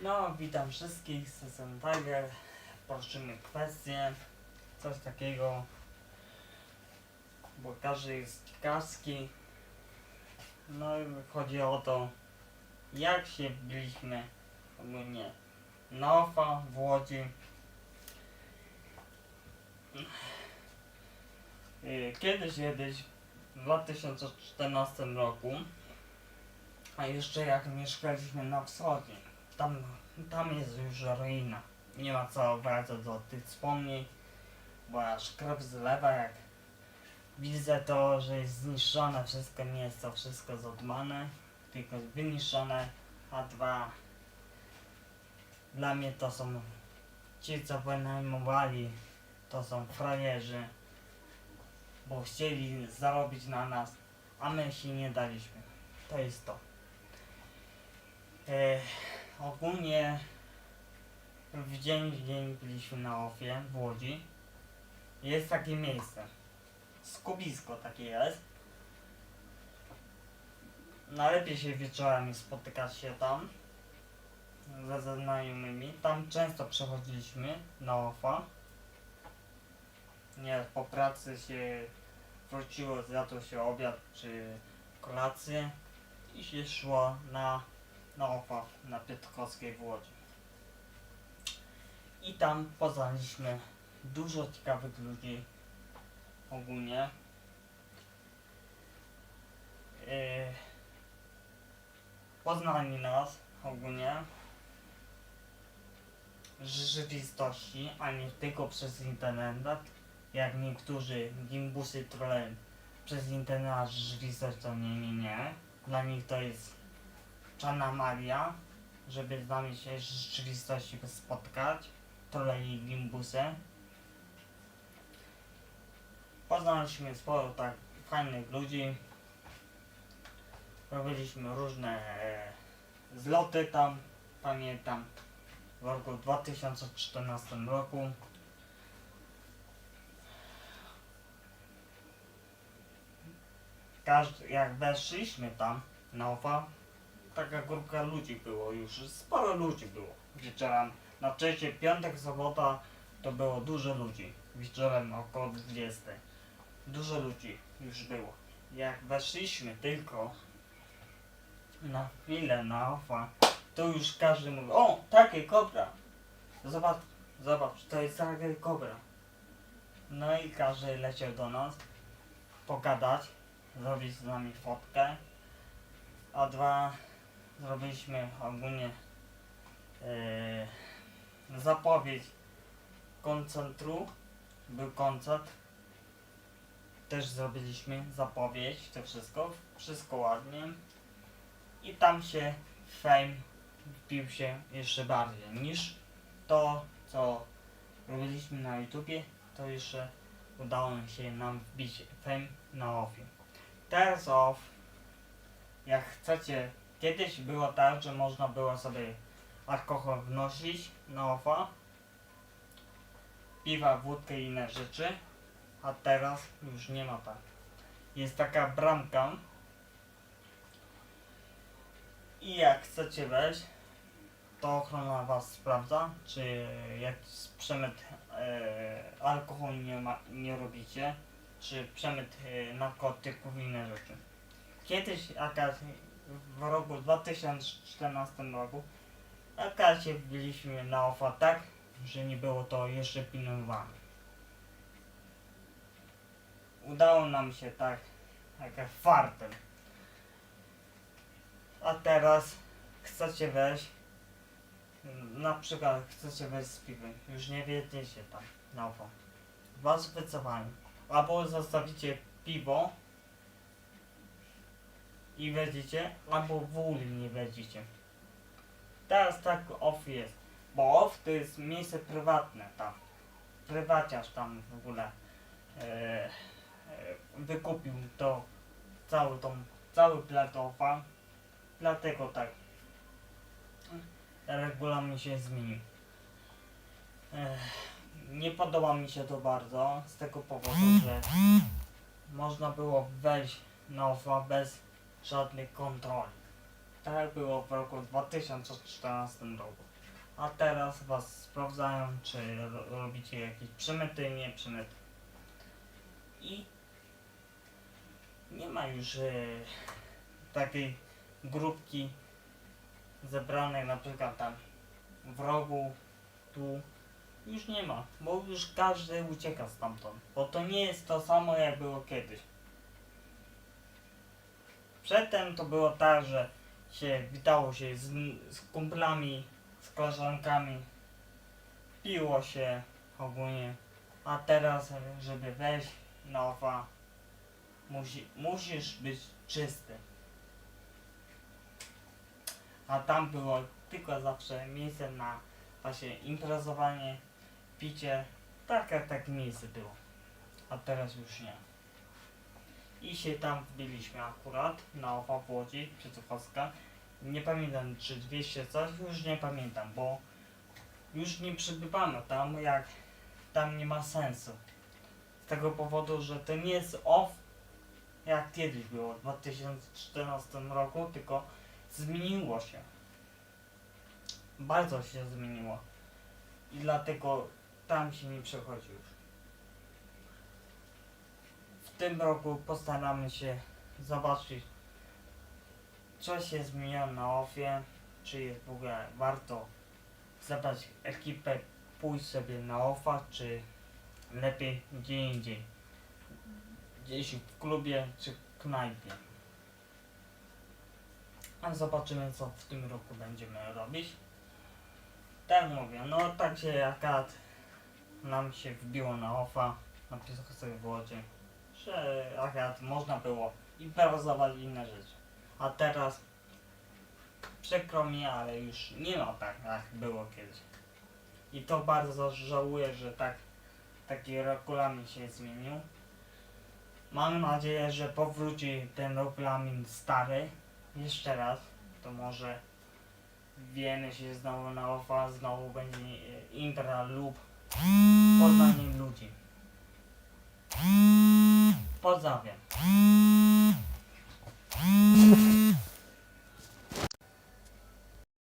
No, witam wszystkich, jestem Tiger. Poruszymy kwestię, coś takiego, bo każdy jest ciekawski. No i chodzi o to, jak się wbiliśmy ogólnie na OFA w Łodzi. Y, Kiedyś, kiedyś, w 2014 roku, a jeszcze jak mieszkaliśmy na wschodzie, tam, tam jest już ruina. Nie ma co wracać do tych wspomnień, bo aż krew zlewa jak widzę to, że jest zniszczone wszystko, nie jest to wszystko zadbane, tylko wyniszczone, a dwa dla mnie to są ci co wynajmowali, to są frajerzy, bo chcieli zarobić na nas, a my się nie daliśmy. To jest to. E, ogólnie w dzień w dzień byliśmy na ofie w Łodzi. Jest takie miejsce. Skubisko takie jest. Najlepiej się wieczorami spotykać się tam ze znajomymi. Tam często przechodziliśmy na ofa. Nie, po pracy się wróciło, zjadło się obiad czy kolację i się szło na na OFA na Piotrkowskiej w Łodzi. I tam poznaliśmy dużo ciekawych ludzi ogólnie. Yy, poznali nas ogólnie w rzeczywistości, a nie tylko przez internet, jak niektórzy gimbusy trollem przez internet, a rzeczywistość to nie, nie, nie. Dla nich to jest Czarna Maria, żeby z nami się w rzeczywistości spotkać. Trolle i gimbusy. Poznaliśmy sporo tak fajnych ludzi. Robiliśmy różne e, zloty tam, pamiętam, w roku 2014 roku. Każdy, jak weszliśmy tam na OFA, taka grupka ludzi było już, sporo ludzi było wieczorem. Na trzecie, piątek, sobota to było dużo ludzi. Wieczorem około 20. Dużo ludzi już było. Jak weszliśmy tylko na chwilę na ofa, to już każdy mówi, o, takie kobra. Zobacz, zobacz, to jest takie kobra. No i każdy leciał do nas pogadać, zrobić z nami fotkę. A dwa zrobiliśmy ogólnie e, zapowiedź koncentru. Był koncert. Też zrobiliśmy zapowiedź, to wszystko. Wszystko ładnie. I tam się fame wbił się jeszcze bardziej niż to, co robiliśmy na YouTubie. To jeszcze udało się nam wbić fame na offie. Teraz off, jak chcecie Kiedyś było tak, że można było sobie alkohol wnosić na ofa, piwa, wódkę i inne rzeczy, a teraz już nie ma tak. Jest taka bramka i jak chcecie wejść, to ochrona was sprawdza, czy jakiś przemyt e, alkoholu nie, ma, nie robicie, czy przemyt e, narkotyków i inne rzeczy. Kiedyś jakaś w roku 2014 roku akurat się wbiliśmy na OFA tak, że nie było to jeszcze pilnowane. Udało nam się tak, jak fartem. A teraz chcecie wejść, na przykład chcecie wejść z piwem, już nie wiedziecie tam na OFA. Was wycofają. Albo zostawicie piwo i wejdziecie, albo w ogóle nie wejdziecie. Teraz tak off jest, bo off to jest miejsce prywatne tam. Prywaciarz tam w ogóle e, e, wykupił to, cały tą, cały plat offa, dlatego tak regulamin się zmienił. E, nie podoba mi się to bardzo, z tego powodu, że można było wejść na offa bez żadnej kontroli. tak było w roku 2014 roku. A teraz was sprawdzają, czy ro- robicie jakieś przemyty, nie przemyty. I nie ma już e, takiej grupki zebranej na przykład tam w rogu, tu już nie ma, bo już każdy ucieka stamtąd, bo to nie jest to samo jak było kiedyś. Przedtem to było tak, że się witało się z, z kumplami, z koleżankami, piło się ogólnie, a teraz żeby wejść na musi, musisz być czysty. A tam było tylko zawsze miejsce na właśnie imprezowanie, picie, takie takie miejsce było. A teraz już nie. I się tam wbiliśmy akurat na OFA w Łodzi, Przycufowska. Nie pamiętam czy 200 coś, już nie pamiętam, bo już nie przybywamy tam, jak tam nie ma sensu. Z tego powodu, że to nie jest OFF jak kiedyś było w 2014 roku, tylko zmieniło się. Bardzo się zmieniło. I dlatego tam się nie przechodzi już. W tym roku postaramy się zobaczyć, co się zmieniło na OFie, czy jest w ogóle warto zabrać ekipę, pójść sobie na OFA, czy lepiej gdzie indziej. Gdzieś w klubie, czy knajpie. A zobaczymy, co w tym roku będziemy robić. Tak mówię, no tak się akurat nam się wbiło na OFA, na Piasecznej Wodzie, że akurat można było improwizować inne rzeczy. A teraz przykro mi, ale już nie ma tak jak było kiedyś. I to bardzo żałuję, że tak taki regulamin się zmienił. Mam nadzieję, że powróci ten regulamin stary jeszcze raz. To może wiemy się znowu na OFA, znowu będzie intra lub poznanie ludzi. Pozdrawiam.